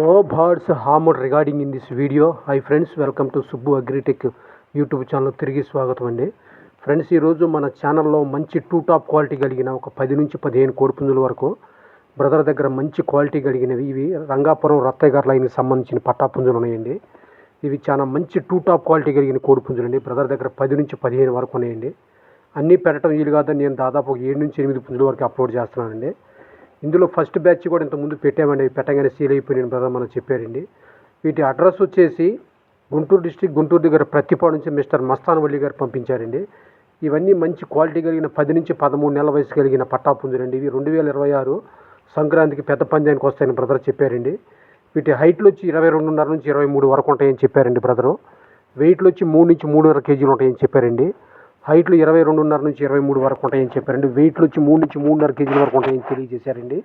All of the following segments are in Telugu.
No birds harmed regarding in this video. Hi friends, welcome to Subbu Agritech YouTube channel. తిరిగి స్వాగతం అండి. ఫ్రెండ్స్ ఈరోజు మన ఛానల్లో మంచి టూ టాప్ క్వాలిటీ కలిగిన ఒక పది నుంచి పదిహేను కోడిపుంజుల వరకు బ్రదర్ దగ్గర మంచి క్వాలిటీ కలిగినవి. ఇవి రంగాపురం రత్తయ్య గారి లైన్కి సంబంధించిన పట్టా పుంజులు ఉన్నాయండి. ఇవి చాలా మంచి టూ టాప్ క్వాలిటీ కలిగిన కోడిపుంజులు అండి. బ్రదర్ దగ్గర పది నుంచి పదిహేను వరకు ఉన్నాయండి. అన్నీ పెట్టడం వీలు కాదని నేను దాదాపు ఒక ఏడు నుంచి ఎనిమిది పుంజుల వరకు అప్లోడ్ చేస్తున్నానండి. ఇందులో ఫస్ట్ బ్యాచ్ కూడా ఇంతకుముందు పెట్టామండి. పెట్టగానే సీల్ అయిపోయినాయి బ్రదర్ మనం చెప్పారండి వీటి అడ్రస్ వచ్చేసి గుంటూరు డిస్టిక్ గుంటూరు దగ్గర ప్రతిపాడు నుంచి మిస్టర్ మస్తాన్ వల్లి గారు పంపించారండి. ఇవన్నీ మంచి క్వాలిటీ కలిగిన పది నుంచి పదమూడు నెలల వయసు కలిగిన పట్టాపుంజులండి ఇవి రెండు వేల ఇరవై ఆరు సంక్రాంతికి పెద్ద పంజానికి వస్తాయని బ్రదర్ చెప్పారండి. వీటి హైట్లు వచ్చి ఇరవై రెండున్నర నుంచి ఇరవై మూడు వరకు ఉంటాయని చెప్పారండి బ్రదరు. వెయిట్లు వచ్చి మూడు నుంచి మూడున్నర కేజీలు ఉంటాయని చెప్పారండి. హైట్లు ఇరవై రెండున్నర నుంచి ఇరవై మూడు వరకు ఉంటాయని చెప్పారండి. వెయిట్లు వచ్చి మూడు నుంచి మూడున్నర కేజీల వరకు ఉంటాయని తెలియజేశారండి.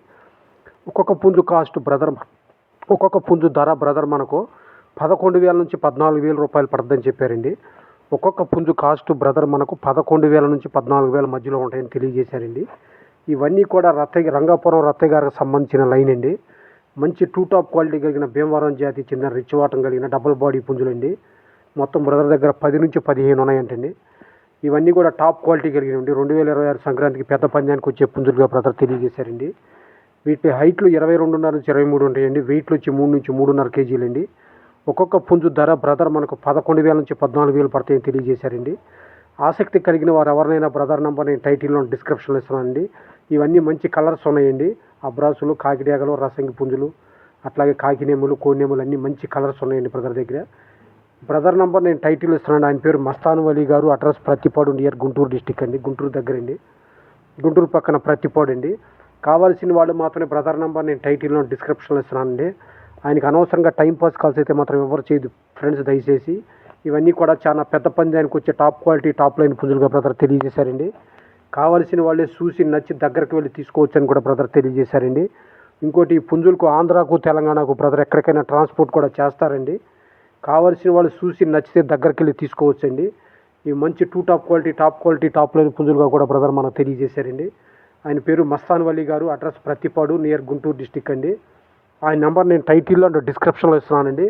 ఒక్కొక్క పుంజు కాస్ట్ బ్రదర్ ఒక్కొక్క పుంజు ధర బ్రదర్ మనకు పదకొండు వేల నుంచి పద్నాలుగు వేల రూపాయలు పడుతుందని చెప్పారండి. ఒక్కొక్క పుంజు కాస్ట్ బ్రదర్ మనకు పదకొండు వేల నుంచి పద్నాలుగు వేల మధ్యలో ఉంటాయని తెలియజేశారండి. ఇవన్నీ కూడా రత్తయ్య రంగాపురం రత్తయ్య గారికి సంబంధించిన లైన్ అండి. మంచి టూ టాప్ క్వాలిటీ కలిగిన భీమవరం జాతి చెందిన రిచ్ వాటం కలిగిన డబుల్ బాడీ పుంజులండి. మొత్తం బ్రదర్ దగ్గర పది నుంచి పదిహేను ఉన్నాయంటండి. ఇవన్నీ కూడా టాప్ క్వాలిటీ కలిగినవి రెండు వేల ఇరవై ఆరు సంక్రాంతికి పెద్ద పందానికి వచ్చే పుంజులుగా బ్రదర్ తెలియజేశారండి. వీటి హైట్లు ఇరవై రెండున్నర నుంచి ఇరవై మూడు ఉంటాయండి. వెయిట్లు వచ్చి మూడు నుంచి మూడున్నర కేజీలు అండి ఒక్కొక్క పుంజు ధర బ్రదర్ మనకు పదకొండు వేల నుంచి పద్నాలుగు వేలు పడతాయని తెలియజేశారండి. ఆసక్తి కలిగిన వారు ఎవరినైనా బ్రదర్ నెంబర్ నేను టైటిల్లో డిస్క్రిప్షన్లో ఇస్తానండి ఇవన్నీ మంచి కలర్స్ ఉన్నాయండి. అబ్రాసులు కాకిడేగలు రసంగి పుంజులు అట్లాగే కాకినేములు కోనేములు అన్నీ మంచి కలర్స్ ఉన్నాయండి బ్రదర్ దగ్గర. బ్రదర్ నంబర్ నేను టైటిల్ ఇస్తున్నాను. ఆయన పేరు Mastan Vali garu. Address Prathipadu near Guntur district అండి. గుంటూరు దగ్గర అండి గుంటూరు పక్కన ప్రతిపాడు అండి. కావాల్సిన వాళ్ళు మాత్రమే బ్రదర్ నంబర్ నేను టైటిల్లో డిస్క్రిప్షన్లో ఇస్తున్నానండి. ఆయనకి అనవసరంగా టైంపాస్ కాల్స్ అయితే మాత్రం ఎవరు చేయదు. ఫ్రెండ్స్ దయచేసి ఇవన్నీ కూడా చాలా పెద్ద పందానికి వచ్చే టాప్ క్వాలిటీ టాప్ లైన్ పుంజులుగా బ్రదర్ తెలియజేశారండి. కావాల్సిన వాళ్ళే చూసి నచ్చి దగ్గరికి వెళ్ళి తీసుకోవచ్చని కూడా బ్రదర్ తెలియజేశారండి. ఇంకోటి పుంజులకు ఆంధ్రాకు తెలంగాణకు బ్రదర్ ఎక్కడికైనా ట్రాన్స్పోర్ట్ కూడా చేస్తారండి. కావలసిన వాళ్ళు చూసి నచ్చితే దగ్గరికి వెళ్ళి తీసుకోవచ్చండి. ఈ మంచి two top quality top quality top line పుంజులుగా కూడా బ్రదర్ మనకు తెలియజేశారండి. ఆయన పేరు Mastan Vali garu address Prathipadu near Guntur district అండి. ఆయన నెంబర్ నేను టైటిల్లో అండ్ డిస్క్రిప్షన్లో ఇస్తున్నానండి.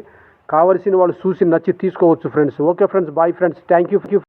కావాల్సిన వాళ్ళు చూసి నచ్చి తీసుకోవచ్చు friends. Okay friends bye friends. Thank you.